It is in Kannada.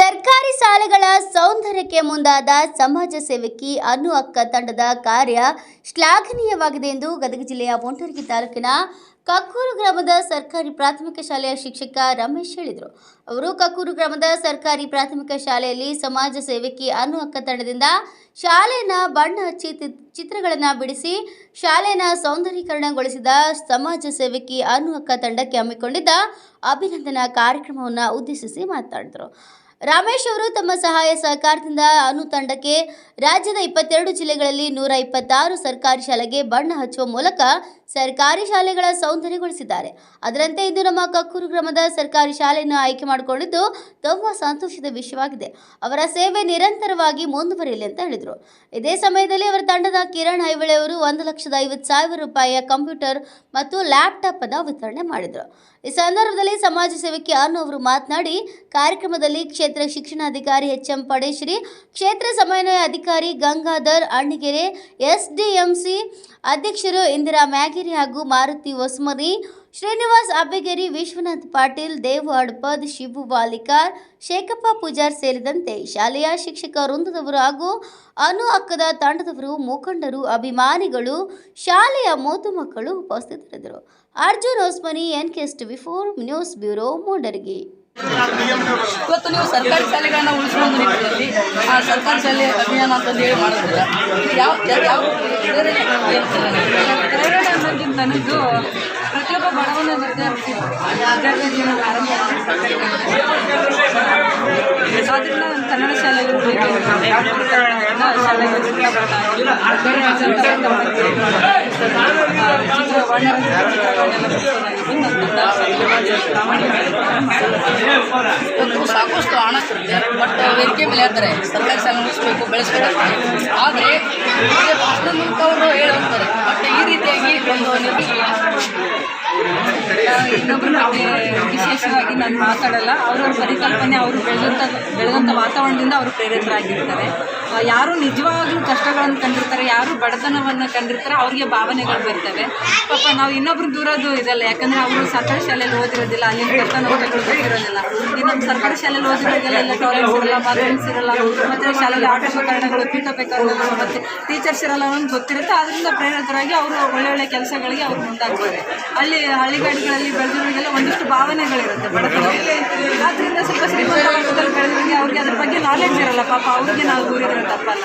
ಸರ್ಕಾರಿ ಶಾಲೆಗಳ ಸೌಂದರ್ಯಕ್ಕೆ ಮುಂದಾದ ಸಮಾಜ ಸೇವಕಿ ಅನು ಅಕ್ಕ ತಂಡದ ಕಾರ್ಯ ಶ್ಲಾಘನೀಯವಾಗಿದೆ ಎಂದು ಗದಗ ಜಿಲ್ಲೆಯ ಮೊಂಟರಗಿ ತಾಲೂಕಿನ ಕಕ್ಕೂರು ಗ್ರಾಮದ ಸರ್ಕಾರಿ ಪ್ರಾಥಮಿಕ ಶಾಲೆಯ ಶಿಕ್ಷಕ ರಮೇಶ್ ಹೇಳಿದರು. ಅವರು ಕಕ್ಕೂರು ಗ್ರಾಮದ ಸರ್ಕಾರಿ ಪ್ರಾಥಮಿಕ ಶಾಲೆಯಲ್ಲಿ ಸಮಾಜ ಸೇವಕಿ ಅನು ಅಕ್ಕ ತಂಡದಿಂದ ಶಾಲೆಯನ್ನು ಬಣ್ಣ ಹಚ್ಚಿ ಚಿತ್ರಗಳನ್ನು ಬಿಡಿಸಿ ಶಾಲೆನ ಸೌಂದರೀಕರಣಗೊಳಿಸಿದ ಸಮಾಜ ಸೇವಕಿ ಅನು ಅಕ್ಕ ತಂಡಕ್ಕೆ ಹಮ್ಮಿಕೊಂಡಿದ್ದ ಅಭಿನಂದನಾ ಕಾರ್ಯಕ್ರಮವನ್ನು ಉದ್ದೇಶಿಸಿ ಮಾತನಾಡಿದರು. ರಾಮೇಶ್ ಅವರು ತಮ್ಮ ಸಹಾಯ ಸಹಕಾರದಿಂದ ಅನು ತಂಡಕ್ಕೆ ರಾಜ್ಯದ ಇಪ್ಪತ್ತೆರಡು ಜಿಲ್ಲೆಗಳಲ್ಲಿ ನೂರ ಇಪ್ಪತ್ತಾರು ಸರ್ಕಾರಿ ಶಾಲೆಗೆ ಬಣ್ಣ ಹಚ್ಚುವ ಮೂಲಕ ಸರ್ಕಾರಿ ಶಾಲೆಗಳ ಸೌಂದರ್ಯಗೊಳಿಸಿದ್ದಾರೆ. ಅದರಂತೆ ಇಂದು ನಮ್ಮ ಕಕ್ಕೂರು ಗ್ರಾಮದ ಸರ್ಕಾರಿ ಶಾಲೆಯನ್ನು ಆಯ್ಕೆ ಮಾಡಿಕೊಂಡಿದ್ದು ತುಂಬ ಸಂತೋಷದ ವಿಷಯವಾಗಿದೆ. ಅವರ ಸೇವೆ ನಿರಂತರವಾಗಿ ಮುಂದುವರಿಯಲಿ ಅಂತ ಹೇಳಿದರು. ಇದೇ ಸಮಯದಲ್ಲಿ ಅವರ ತಂಡದ ಕಿರಣ್ ಹೈವಳೆ ಅವರು ಒಂದು ಲಕ್ಷದ ಐವತ್ತು ಸಾವಿರ ರೂಪಾಯಿಯ ಕಂಪ್ಯೂಟರ್ ಮತ್ತು ಲ್ಯಾಪ್ಟಾಪ್ ಅನ್ನು ವಿತರಣೆ ಮಾಡಿದರು. ಈ ಸಂದರ್ಭದಲ್ಲಿ ಸಮಾಜ ಸೇವಕಿ ಅನ್ನು ಅವರು ಮಾತನಾಡಿ, ಕಾರ್ಯಕ್ರಮದಲ್ಲಿ ಕ್ಷೇತ್ರ ಶಿಕ್ಷಣಾಧಿಕಾರಿ ಎಚ್ ಎಂ ಪಡೇಶ್ರೀ, ಕ್ಷೇತ್ರ ಸಮನ್ವಯ ಅಧಿಕಾರಿ ಗಂಗಾಧರ್ ಅಣ್ಣಿಗೆರೆ, ಎಸ್ಡಿಎಂಸಿ ಅಧ್ಯಕ್ಷರು ಇಂದಿರಾ ಮ್ಯಾಗಿರಿ ಹಾಗೂ ಮಾರುತಿ ಹೊಸಮರಿ, ಶ್ರೀನಿವಾಸ್ ಅಬ್ಬೆಗೇರಿ, ವಿಶ್ವನಾಥ್ ಪಾಟೀಲ್, ದೇವ್ ಅಡ್ಪದ್, ಶಿವು ವಾಲಿಕಾರ್ ಶೇಖಪ್ಪ ಪೂಜಾರ್ ಸೇರಿದಂತೆ ಶಾಲೆಯ ಶಿಕ್ಷಕ ವೃಂದದವರು ಹಾಗೂ ಅನು ಅಕ್ಕದ ತಂಡದವರು, ಮುಖಂಡರು, ಅಭಿಮಾನಿಗಳು, ಶಾಲೆಯ ಮೂತು ಮಕ್ಕಳು ಉಪಸ್ಥಿತರಿದ್ದರು. Arjun Hosmani N K before news bureau, Mudargi. ಇವತ್ತು ನೀವು ಸರ್ಕಾರಿ ಶಾಲೆಗಳನ್ನ ಉಳಿಸುವ ನಿಟ್ಟಿನಲ್ಲಿ ಆ ಸರ್ಕಾರಿ ಶಾಲೆ ಅಭಿಯಾನ ಅಂತ ಹೇಳಿ ಮಾಡೋದಿಲ್ಲ ಯಾವ ಯಾವ- ಪ್ರೇರಣೆ ಅನ್ನೋದಕ್ಕಿಂತ ಇದು ಪ್ರತಿಯೊಬ್ಬ ಬಡವನ ವಿದ್ಯಾರ್ಥಿ ವಿದ್ಯಾರ್ಥಿ ಜೀವನ ಪ್ರಾರಂಭ ಆಗೋದು ಕನ್ನಡ ಶಾಲೆಗೆ ಸಾಕಷ್ಟು ಹಣ ಬಟ್ ವೇದಿಕೆ ಮೇಲೆ ಹೇಳ್ತಾರೆ, ಸರ್ಕಾರಿ ಶಾಲೆ ಮುಗಿಸ್ಬೇಕು, ಬೆಳೆಸಬೇಕು ಆದರೆ ಅಷ್ಟು ಮೂಲಕ ಅವರು ಬಟ್ ಈ ರೀತಿಯಾಗಿ ಒಂದು ಇನ್ನೊಬ್ಬರು ಬಗ್ಗೆ ವಿಶೇಷವಾಗಿ ನಾನು ಮಾತಾಡಲ್ಲ. ಅವರವ್ರ ಪರಿಕಲ್ಪನೆ ಅವರು ಬೆಳೆದಂಥ ಬೆಳೆದಂಥ ವಾತಾವರಣದಿಂದ ಅವರು ಪ್ರೇರಿತರಾಗಿರ್ತಾರೆ. ಯಾರು ನಿಜವಾಗ್ಲೂ ಕಷ್ಟಗಳನ್ನು ಕಂಡಿರ್ತಾರೆ, ಯಾರು ಬಡತನವನ್ನು ಕಂಡಿರ್ತಾರೆ, ಅವ್ರಿಗೆ ಭಾವನೆಗಳು ಬರ್ತವೆ. ಪಾಪ, ನಾವು ಇನ್ನೊಬ್ರು ದೂರದ್ದು ಇದಲ್ಲ. ಯಾಕಂದರೆ ಅವರು ಸರ್ಕಾರಿ ಶಾಲೆಯಲ್ಲಿ ಓದಿರೋದಿಲ್ಲ ಅಲ್ಲಿನ ಕಷ್ಟ ನೋಟಗಳು ಗೊತ್ತಿರೋದಿಲ್ಲ ಈ ನಮ್ಮ ಸರ್ಕಾರಿ ಶಾಲೆಯಲ್ಲಿ ಓದಿದಾಗೆಲ್ಲ ಟಾಯ್ಲೆಟ್ಸ್ ಇರಲ್ಲ ಬಾತ್ರೂಮ್ಸ್ ಇರಲ್ಲ, ಮತ್ತು ಶಾಲೆಯಲ್ಲಿ ಆಟೋಪಕರಣಗಳು ಪೀಠೋಪಕರಣಗಳು ಮತ್ತು ಟೀಚರ್ಸ್ ಇರಲ್ಲ ಅನ್ನೋದು ಗೊತ್ತಿರುತ್ತೆ. ಅದರಿಂದ ಪ್ರೇರಿತರಾಗಿ ಅವರು ಒಳ್ಳೆ ಒಳ್ಳೆ ಕೆಲಸಗಳಿಗೆ ಅವ್ರು ಮುಂದಾಗ್ತಾರೆ. ಅಲ್ಲಿ ಹಳ್ಳಿಗಾಡಿಗಳಲ್ಲಿ ಬೆಳೆದಿರೋರಿಗೆಲ್ಲ ಒಂದಿಷ್ಟು ಭಾವನೆಗಳಿರುತ್ತೆ ಬಡತನದಲ್ಲಿ ಸ್ವಲ್ಪ ಶ್ರೀಮಂತ ವರ್ಗದಲ್ಲಿ ಅವ್ರಿಗೆ ಅದ್ರ ಬಗ್ಗೆ ನಾಲೆಡ್ಜ್ ಇರಲ್ಲ ಪಾಪ, ಅವ್ರಿಗೆ ನಾವು ದೂರಿದ್ರೆ ತಪ್ಪಲ್ಲ.